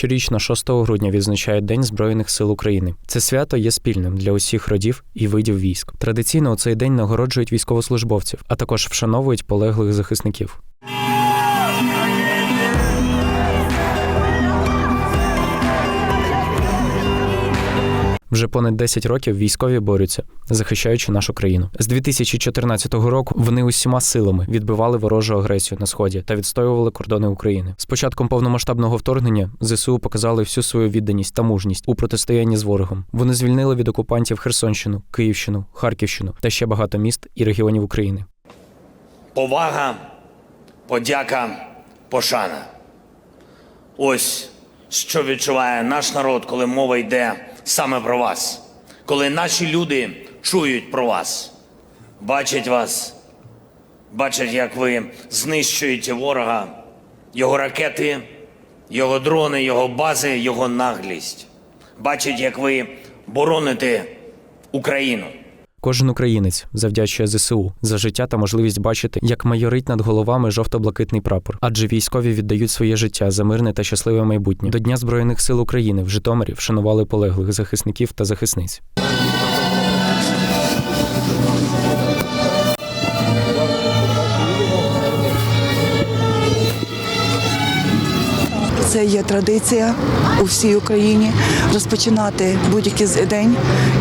Щорічно 6 грудня відзначають День Збройних сил України. Це свято є спільним для усіх родів і видів військ. Традиційно у цей день нагороджують військовослужбовців, а також вшановують полеглих захисників. Вже понад 10 років військові борються, захищаючи нашу країну. З 2014 року вони усіма силами відбивали ворожу агресію на сході та відстоювали кордони України. З початком повномасштабного вторгнення ЗСУ показали всю свою відданість та мужність у протистоянні з ворогом. Вони звільнили від окупантів Херсонщину, Київщину, Харківщину та ще багато міст і регіонів України. повага, подяка, пошана. Ось що відчуває наш народ, коли мова йде саме про вас, коли наші люди чують про вас, бачать вас, бачать, як ви знищуєте ворога, його ракети, його дрони, його бази, його наглість. Бачать, як ви бороните Україну. Кожен українець завдячує ЗСУ за життя та можливість бачити, як майорить над головами жовто-блакитний прапор, адже військові віддають своє життя за мирне та щасливе майбутнє. До Дня Збройних сил України в Житомирі вшанували полеглих захисників та захисниць. Це є традиція у всій Україні розпочинати будь-який день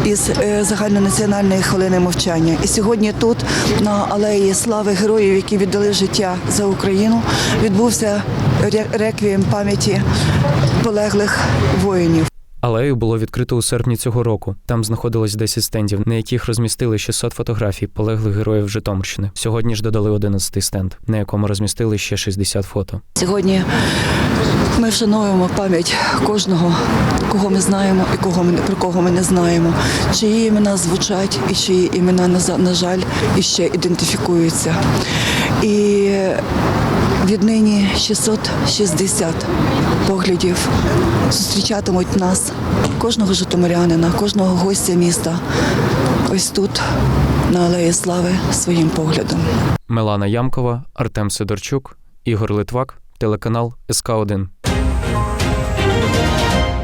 із е, загальнонаціональної хвилини мовчання. І сьогодні тут, на алеї слави героїв, які віддали життя за Україну, відбувся реквієм пам'яті полеглих воїнів. Алею було відкрито у серпні цього року. Там знаходилось 10 стендів, на яких розмістили 600 фотографій полеглих героїв Житомирщини. Сьогодні ж додали 11 стенд, на якому розмістили ще 60 фото. Сьогодні ми вшановуємо пам'ять кожного, кого ми знаємо і кого ми про кого ми не знаємо, чиї імена звучать і чиї імена на жаль іще ідентифікуються. І віднині 660 поглядів зустрічатимуть нас, кожного житомирянина, кожного гостя міста. Ось тут, на Алеї Слави, своїм поглядом. Мелана Ямкова, Артем Сидорчук, Ігор Литвак, телеканал СК 1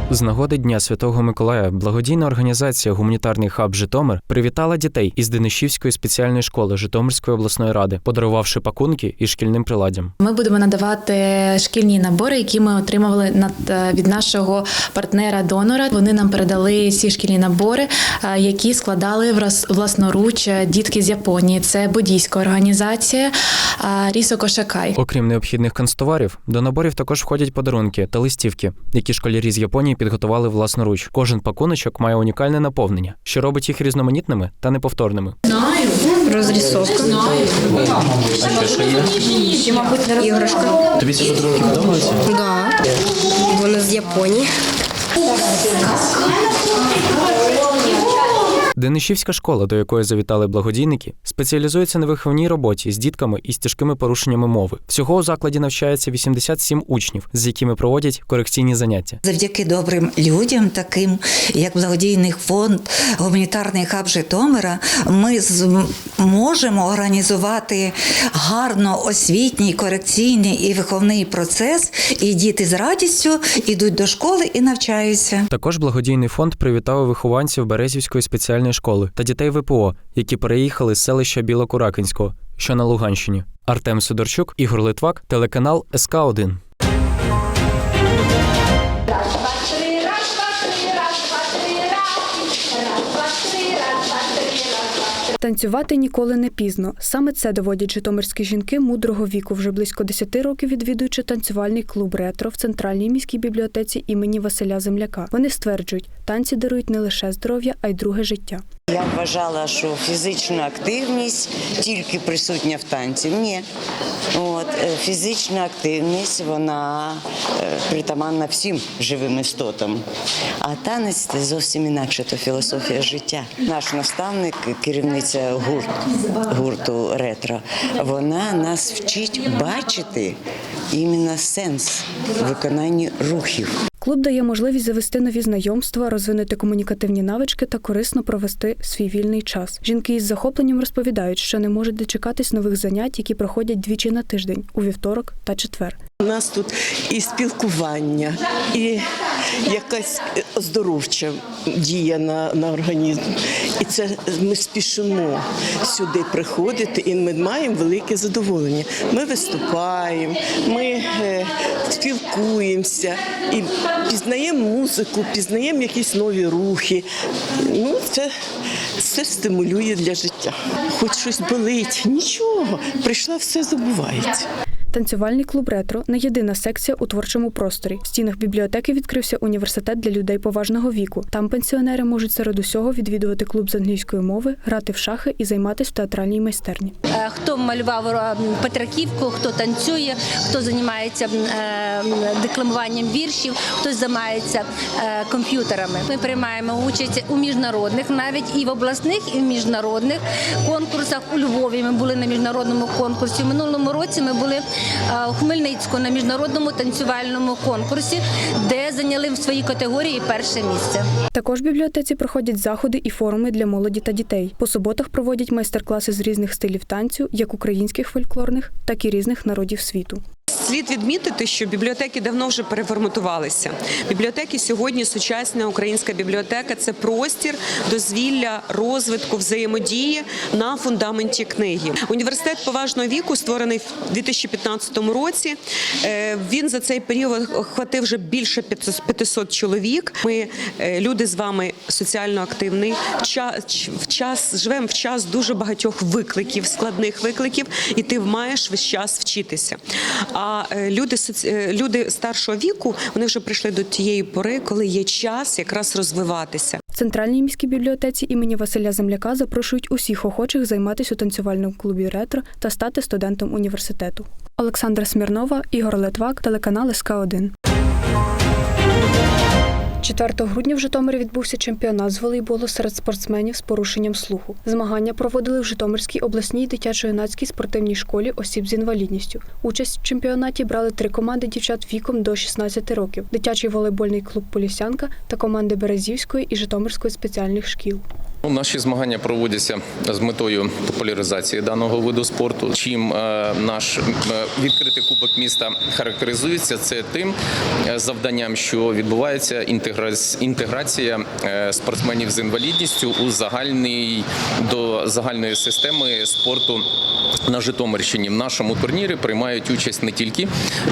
з нагоди Дня Святого Миколая благодійна організація Гуманітарний хаб Житомир привітала дітей із Денищівської спеціальної школи Житомирської обласної ради, подарувавши пакунки і шкільним приладдям. Ми будемо надавати шкільні набори, які ми отримували е, від нашого партнера-донора. Вони нам передали ці шкільні набори, е, які складали власноруч е, дітки з Японії. Це буддійська організація Рісо Кошакай. Окрім необхідних канцтоварів, до наборів також входять подарунки та листівки, які школярі з Японії підготували власноруч. Кожен пакуночок має унікальне наповнення, що робить їх різноманітними та неповторними. Розрисовка. Іграшка. Тобі ці подарунки подобаються? Так. Вони з Японії. Денищівська школа, до якої завітали благодійники, спеціалізується на виховній роботі з дітками із тяжкими порушеннями мови. Всього у закладі навчається 87 учнів, з якими проводять корекційні заняття. Завдяки добрим людям, таким як благодійний фонд, гуманітарний хаб Житомира, ми зможемо організувати гарно освітній, корекційний і виховний процес, і діти з радістю йдуть до школи і навчаються. Також благодійний фонд привітав вихованців Березівської спеціальної школи та дітей ВПО, які переїхали з селища Білокуракинського, що на Луганщині. Артем Сидорчук, Ігор Литвак, телеканал СК 1 Танцювати ніколи не пізно. Саме це доводять житомирські жінки мудрого віку, вже близько 10 років відвідуючи танцювальний клуб ретро в центральній міській бібліотеці імені Василя Земляка. Вони стверджують, танці дарують не лише здоров'я, а й друге життя. Я вважала, що фізична активність тільки присутня в танці. Ні. От, е, фізична активність вона е, притаманна всім живим істотам. А танець це зовсім інакше, то філософія життя. Наш наставник, керівниця гурт, гурту ретро, вона нас вчить бачити іменно сенс в виконанні рухів. Клуб дає можливість завести нові знайомства, розвинути комунікативні навички та корисно провести свій вільний час. Жінки із захопленням розповідають, що не можуть дочекатись нових занять, які проходять двічі на тиждень у вівторок та четвер. У нас тут і спілкування, і якась оздоровча дія на, на організм. І це ми спішимо сюди приходити, і ми маємо велике задоволення. Ми виступаємо, ми е, спілкуємося і пізнаємо музику, пізнаємо якісь нові рухи. Ну, це, це стимулює для життя. Хоч щось болить, нічого, прийшла, все забувається. Танцювальний клуб ретро не єдина секція у творчому просторі. В стінах бібліотеки відкрився університет для людей поважного віку. Там пенсіонери можуть серед усього відвідувати клуб з англійської мови, грати в шахи і займатися в театральній майстерні. Хто малював е, Петраківку, хто танцює, хто займається е, декламуванням віршів, хтось займається е, комп'ютерами. Ми приймаємо участь у міжнародних, навіть і в обласних, і в міжнародних конкурсах. У Львові ми були на міжнародному конкурсі. У минулому році ми були у Хмельницьку на міжнародному танцювальному конкурсі, де зайняли в своїй категорії перше місце. Також в бібліотеці проходять заходи і форуми для молоді та дітей. По суботах проводять майстер-класи з різних стилів танцю, як українських фольклорних, так і різних народів світу. Слід відмітити, що бібліотеки давно вже переформатувалися. Бібліотеки сьогодні сучасна українська бібліотека це простір дозвілля, розвитку, взаємодії на фундаменті книги. Університет поважного віку створений в 2015 році. Е, Він за цей період охватив вже більше 500 чоловік. Ми е, люди з вами соціально активний. Час в час живемо в час дуже багатьох викликів, складних викликів, і ти маєш весь час вчитися. А е, люди е, люди старшого віку вони вже прийшли до тієї пори, коли є час якраз розвиватися. В центральній міській бібліотеці імені Василя Земляка запрошують усіх охочих займатися у танцювальному клубі ретро та стати студентом університету. Олександра Смірнова, Ігор Литвак, телеканал СК 1 4 грудня в Житомирі відбувся чемпіонат з волейболу серед спортсменів з порушенням слуху. Змагання проводили в Житомирській обласній дитячо-юнацькій спортивній школі осіб з інвалідністю. Участь в чемпіонаті брали три команди дівчат віком до 16 років: дитячий волейбольний клуб Полісянка та команди Березівської і Житомирської спеціальних шкіл. Ну, Наші змагання проводяться з метою популяризації даного виду спорту. Чим е, наш е, відкритий кубок міста характеризується, це тим е, завданням, що відбувається інтеграція спортсменів з інвалідністю у загальний до загальної системи спорту на Житомирщині. В нашому турнірі приймають участь не тільки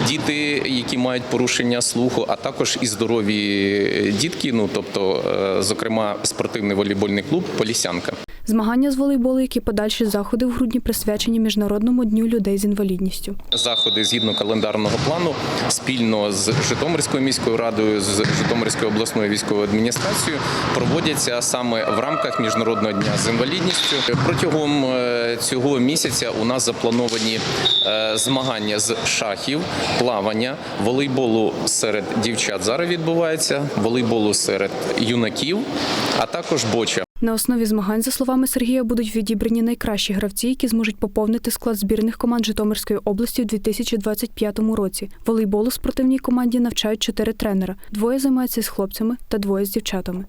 діти, які мають порушення слуху, а також і здорові дітки. Ну тобто, зокрема, спортивний волейбольний клуб Полісянка. Змагання з волейболу, які подальші заходи в грудні присвячені Міжнародному дню людей з інвалідністю. Заходи згідно календарного плану спільно з Житомирською міською радою, з Житомирською обласною військовою адміністрацією проводяться саме в рамках міжнародного дня з інвалідністю. Протягом е, цього місяця у нас заплановані е, змагання з шахів, плавання, волейболу серед дівчат зараз відбувається, волейболу серед юнаків, а також боча. На основі змагань, за словами Сергія, будуть відібрані найкращі гравці, які зможуть поповнити склад збірних команд Житомирської області у 2025 році. Волейболу спортивній команді навчають чотири тренера: двоє займаються з хлопцями та двоє з дівчатами.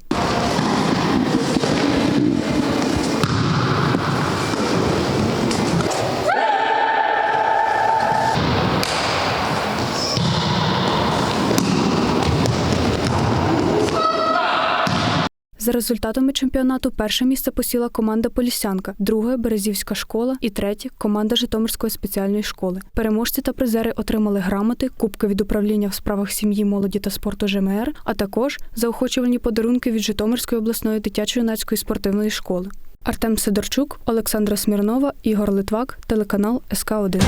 За результатами чемпіонату перше місце посіла команда Полісянка, друге Березівська школа і третє команда Житомирської спеціальної школи. Переможці та призери отримали грамоти, кубки від управління в справах сім'ї, молоді та спорту ЖМР, а також заохочувальні подарунки від Житомирської обласної дитячо-юнацької спортивної школи. Артем Сидорчук, Олександра Смірнова, Ігор Литвак, телеканал СК 1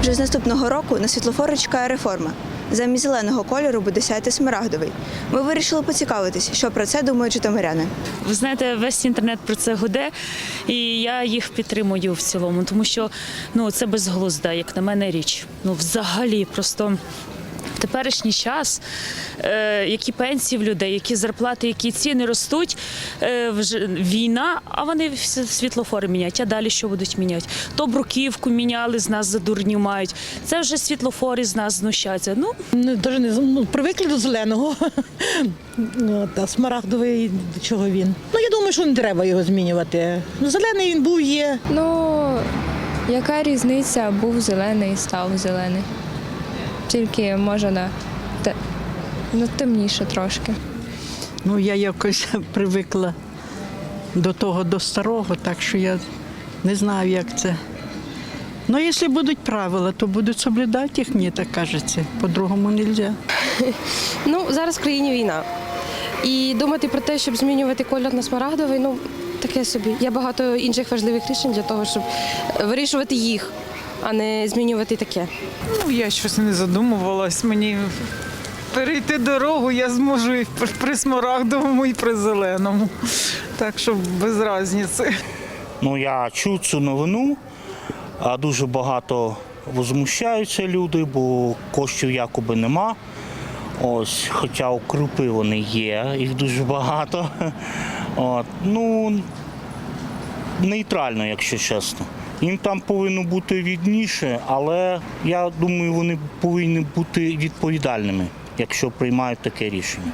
Вже з наступного року на світлофори чекає реформа. Замість зеленого кольору буде сяяти смарагдовий. Ми вирішили поцікавитись, що про це думають житомиряни. Ви знаєте, весь інтернет про це гуде, і я їх підтримую в цілому, тому що ну це безглузда, як на мене, річ. Ну, взагалі, просто. Теперішній час, е, які пенсії в людей, які зарплати, які ціни ростуть, е, вже війна, а вони світлофори міняють. А далі що будуть міняти? То бруківку міняли, з нас за дурню мають. Це вже світлофори з нас знущаються. Ну Ну, даже не з- ну, привикли до зеленого. Ну, Та смарагдовий до чого він. Ну, я думаю, що не треба його змінювати. Ну, Зелений він був є. Ну, Яка різниця? Був зелений, став зелений. Тільки може на ну, темніше трошки. Ну, я якось привикла до того, до старого, так що я не знаю, як це. Ну, якщо будуть правила, то будуть соблюдати їх, мені так кажеться. По-другому не можна. Ну, зараз в країні війна. І думати про те, щоб змінювати кольор на смарагдовий, ну таке собі. Є багато інших важливих рішень для того, щоб вирішувати їх, а не змінювати таке. Ну, я щось не задумувалась. Мені перейти дорогу я зможу і при смарагдовому, і при зеленому. Так що без різниці. Ну, я чув цю новину, а дуже багато возмущаються люди, бо коштів якоби нема. Ось, хоча укрупи вони є, їх дуже багато. От, ну, нейтрально, якщо чесно. Їм там повинно бути відніше, але я думаю, вони повинні бути відповідальними, якщо приймають таке рішення.